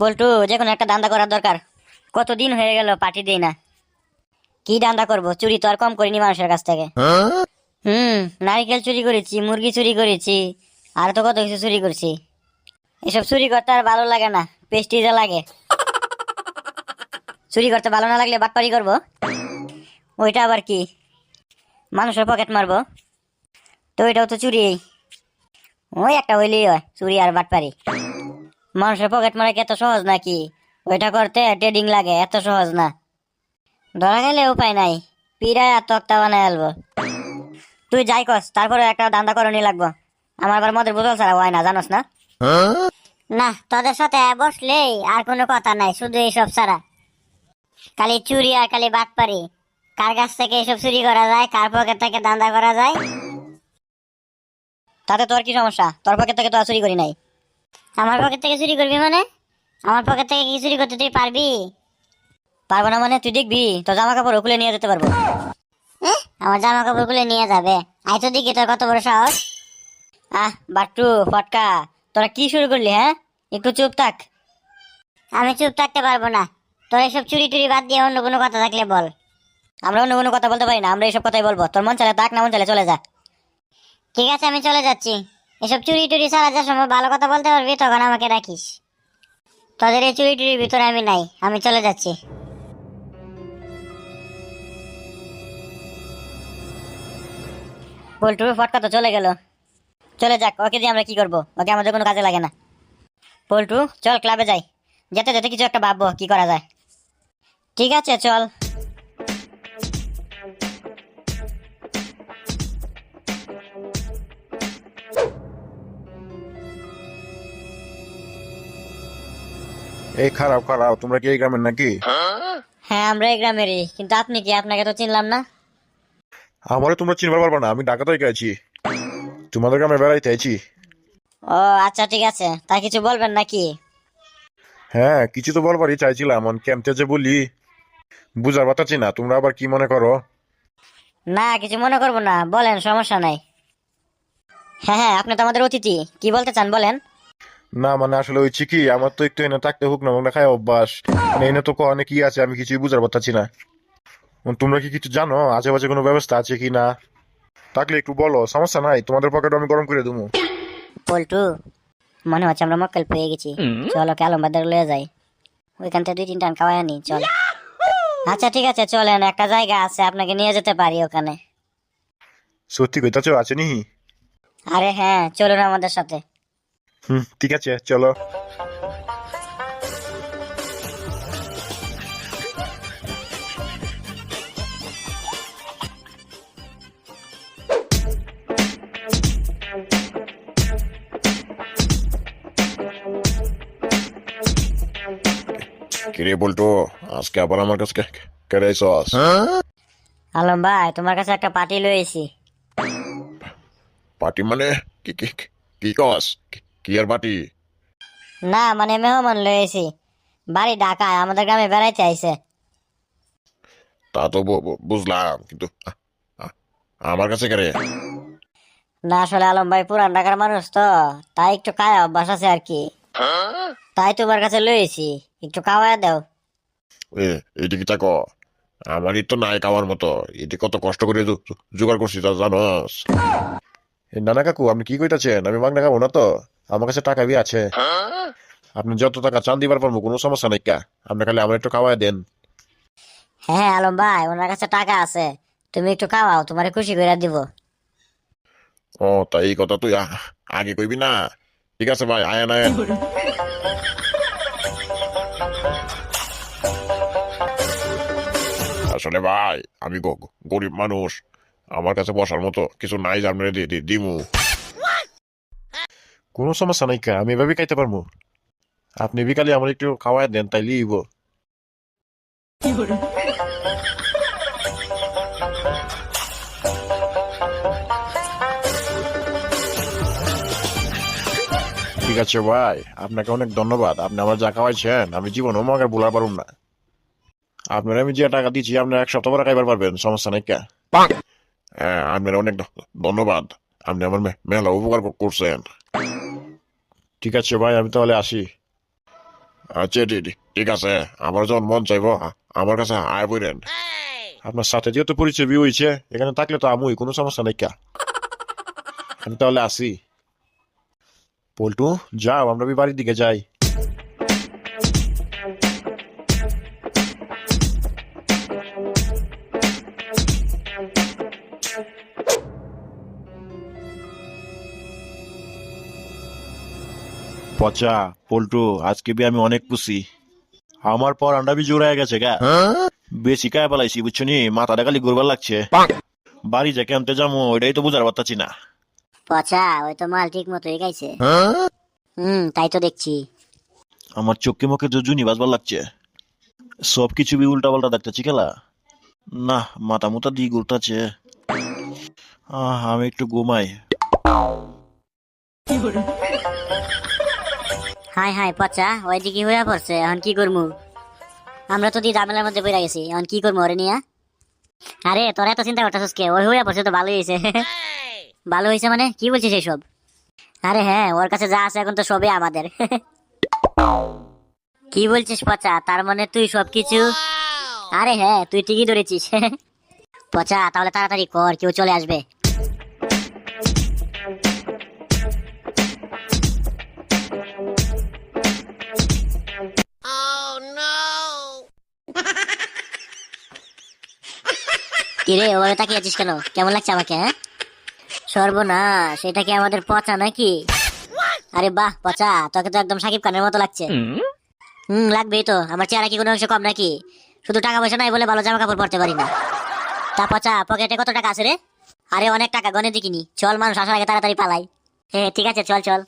বল্টু, যে কোনো একটা দান্দা করার দরকার। কতদিন হয়ে গেল পার্টি দেই না। কি দান্দা করব? চুরি তো আর কম করিনি মানুষের কাছ থেকে। হুম, নারকেল চুরি করেছি, মুরগি চুরি করেছি, আর তো কত কিছু চুরি করছি। এসব চুরি করতে আর ভালো লাগে না পেস্টিজে লাগে। চুরি করতে ভালো না লাগলে বাটপারি করব। ওইটা আবার কি? মানুষের পকেট মারবো। তো ওইটাও তো চুরি। ওই একটা হইলেই হয়, চুরি আর বাটপারি। মানুষের পকেট মারা কি এত সহজ নাকি? ওইটা করতে ট্রেডিং লাগে, এত সহজ না। ধরা গেলে উপায় নাই, পিড়ায় আর তক্তা বানায় আলবো তুই যাই কস, তারপরে একটা দান্দা করণী লাগবো। আমার আবার মদের বোতল ছাড়া হয় না, জানোস না? না, তোদের সাথে বসলেই আর কোনো কথা নাই, শুধু এইসব ছাড়া। খালি চুরি আর খালি বাটপারি। কার কাছ থেকে এসব চুরি করা যায়, কার পকেট থেকে দান্দা করা যায়? তাতে তোর কি সমস্যা? তোর পকেট থেকে তো চুরি করি নাই। আমার পকেট থেকে চুরি করবি মানে? আমার পকেট থেকে কি চুরি করতে তুই পারবি? পারব না মানে তুই দেখবি, তোর জামা কাপড় খুলে নিয়ে যেতে পারব। আমার জামা কাপড় খুলে নিয়ে যাবে। আই তো দেখি, তোর কত বড় সাহস। আহ, বাট্টু, ফটকা, তোরা কি শুরু করলি হ্যাঁ? একটু চুপ থাক। আমি চুপ থাকতে পারব না। তোর এসব চুরি টুরি বাদ দিয়ে অন্য কোনো কথা থাকলে বল। আমরা অন্য কোনো কথা বলতে পারি না, আমরা এইসব কথাই বলব। তোর মন চালে তাক না মন চালে চলে যা। ঠিক আছে, আমি চলে যাচ্ছি। এসব চুরি টুরি ছাড়া যে সময় ভালো কথা বলতে পারবি, তখন আমাকে রাখিস তোদের এই চুরি টুরির ভিতরে আমি নাই, আমি চলে যাচ্ছি। বল্টু ফটকা তো চলে গেল। চলে যাক, ওকে দিয়ে আমরা কি করব? ওকে আমাদের কোনো কাজে লাগে না। পল্টু চল ক্লাবে যাই। যেতে যেতে কিছু একটা ভাববো, কি করা যায়। ঠিক আছে, চল। এই খারাপ খারাপ। তোমরা কি এই গ্রামের নাকি? হ্যাঁ আমরা এই গ্রামেরই। কিন্তু আপনি কি? আপনাকে তো চিনলাম না। আমারে তোমরা চিনবার পারবা না। আমি ঢাকা থেকে আছি তোমাদের গ্রামে বেড়াইতে আইছি। ও আচ্ছা ঠিক আছে। তা কিছু বলবেন নাকি? হ্যাঁ কিছু তো বলবারই চাইছিলাম। অন কেমতে যে বলি বুঝার পারছি না তোমরা আবার কি মনে করো? না কিছু মনে করব না। বলেন সমস্যা নাই। হ্যাঁ হ্যাঁ আপনি তো আমাদের অতিথি। কি বলতে চান বলেন। না মানে আসলে ওই কি আমার তো একটু এনে থাকতে হোক না মনে খায় অভ্যাস। মানে এনে তো কনে কি আছে আমি কিছুই বুঝার পারছি না। তোমরা কি কিছু জানো? আশেপাশে কোনো ব্যবস্থা আছে কি না? থাকলে একটু বলো সমস্যা নাই তোমাদের পকেট আমি গরম করে দেবো। পল্টু মনে হচ্ছে আমরা মক্কেল পেয়ে গেছি। চলো ক্যালম বাজার লয়ে যাই। ওইখান থেকে দুই তিনটা খাওয়াই আনি চল। আচ্ছা ঠিক আছে চলেন একটা জায়গা আছে আপনাকে নিয়ে যেতে পারি ওখানে। সত্যি কইতাছ আছে নি আরে হ্যাঁ চলুন আমাদের সাথে। হুম ঠিক আছে চলো। কিরে বলতো আজকে আবার আমার কাছে কেড়ে সস আলম ভাই তোমার কাছে একটা পার্টি লয়েছি পার্টি মানে কি কি কি কস? কি- কি আর পার্টি না মানে মেহমান লয়েছি বাড়ি ঢাকায় আমাদের গ্রামে বেড়াইতে আইছে। তা তো বুঝলাম কিন্তু আমার কাছে কেড়ে না আসলে আলম ভাই পুরান ঢাকার মানুষ তো তাই একটু খায় অভ্যাস আছে আর কি। তাই তোমার কাছে লয়েছি একটু খাওয়াই দাও। এ এটি কি তাকো আমারই তো নাই খাওয়ার মতো এটি কত কষ্ট করে জোগাড় করছি তা জানোস। নানা কাকু আপনি কি কইতাছেন? আমি মাগনা খাব না তো? আমার কাছে টাকা বি আছে। আপনি যত টাকা চান দিবার পারব কোনো সমস্যা নাই কা। আপনি খালি আমার একটু খাওয়াই দেন। হ্যাঁ হ্যাঁ আলম ভাই ওনার কাছে টাকা আছে। তুমি একটু খাওয়াও তোমার খুশি করে দিব। ও তাই এই কথা তুই আগে কইবি না। ঠিক আছে ভাই আয়ান আয়ান। আসলে ভাই আমি গরিব মানুষ। আমার কাছে বসার মতো কিছু নাই জানলে দিমু। কোনো সমস্যা নাই কা আমি এভাবে খাইতে পারব আপনি বিকালে আমার একটু খাওয়াই দেন তাই লিব ঠিক আছে ভাই আপনাকে অনেক ধন্যবাদ। আপনি আমার যা খাওয়াইছেন আমি জীবনেও আমাকে বলার পারুম না। আপনার আমি যে টাকা দিচ্ছি আপনার এক সপ্তাহ পরে খাইবার পারবেন সমস্যা নাই কে। হ্যাঁ আপনার অনেক ধন্যবাদ। আপনি আমার মেলা উপকার কর- করছেন। ঠিক আছে ভাই আমি তাহলে আসি। আচ্ছা ঠিক ঠিক আছে আমার যখন মন চাইব আমার কাছে আয় বইরেন। আপনার সাথে যেহেতু পরিচয় বিয়ে হয়েছে এখানে থাকলে তো আমুই কোনো সমস্যা নেই কা। আমি তাহলে আসি। পল্টু যাও আমরা বাড়ির দিকে যাই। পচা পল্টু আজকে বি আমি অনেক খুশি আমার পর আন্ডা বি জোড়ায় গেছে গা। বেশি কায় পালাইছি বুঝছ নি? মাথাটা খালি ঘুরবার লাগছে। বাড়ি যে কেমতে যাব ওইটাই তো বুঝার পারতাছি না পচা ওই তো মাল ঠিক মতোই গাইছে হুম তাই তো দেখছি। আমার চোখে মুখে তো জুনি বাজবার লাগছে। সব কিছু বি উল্টা পাল্টা দেখতেছি খেলা। না মাথা মুতা দিয়ে গুলতাছে আহ আমি একটু ঘুমাই। হাই হাই পচা ওই দিকে হইয়া পড়ছে এখন কি করমু? আমরা তো দি ঝামেলার মধ্যে পড়ে গেছি এখন কি করব ওরে নিয়া? আরে তোরা এত চিন্তা করতেছিস কে ওই হইয়া পড়ছে তো ভালো হয়েছে ভালো হয়েছে মানে? কি বলছিস এইসব? আরে হ্যাঁ ওর কাছে যা আছে এখন তো সবই আমাদের। কি বলছিস পচা? তার মানে তুই সবকিছু আরে হ্যাঁ তুই ঠিকই ধরেছিস। পচা তাহলে তাড়াতাড়ি কর কেউ চলে আসবে। কিরে, ওভাবে তাকিয়ে আছিস কেন? কেমন লাগছে আমাকে হ্যাঁ? সর্বনাশ সেটা কি আমাদের পচা নাকি? আরে বাহ, পচা, তোকে তো একদম সাকিব খানের মতো লাগছে। হুম, লাগবেই তো, আমার চেহারা কি কোনো অংশ কম নাকি? শুধু টাকা পয়সা নাই বলে ভালো জামা কাপড় পরতে পারি না। তা পচা, পকেটে কত টাকা আছে রে? আরে অনেক টাকা গনে দেখিনি। চল মানুষ, আসার আগে তাড়াতাড়ি পালাই। হ্যাঁ ঠিক আছে, চল চল।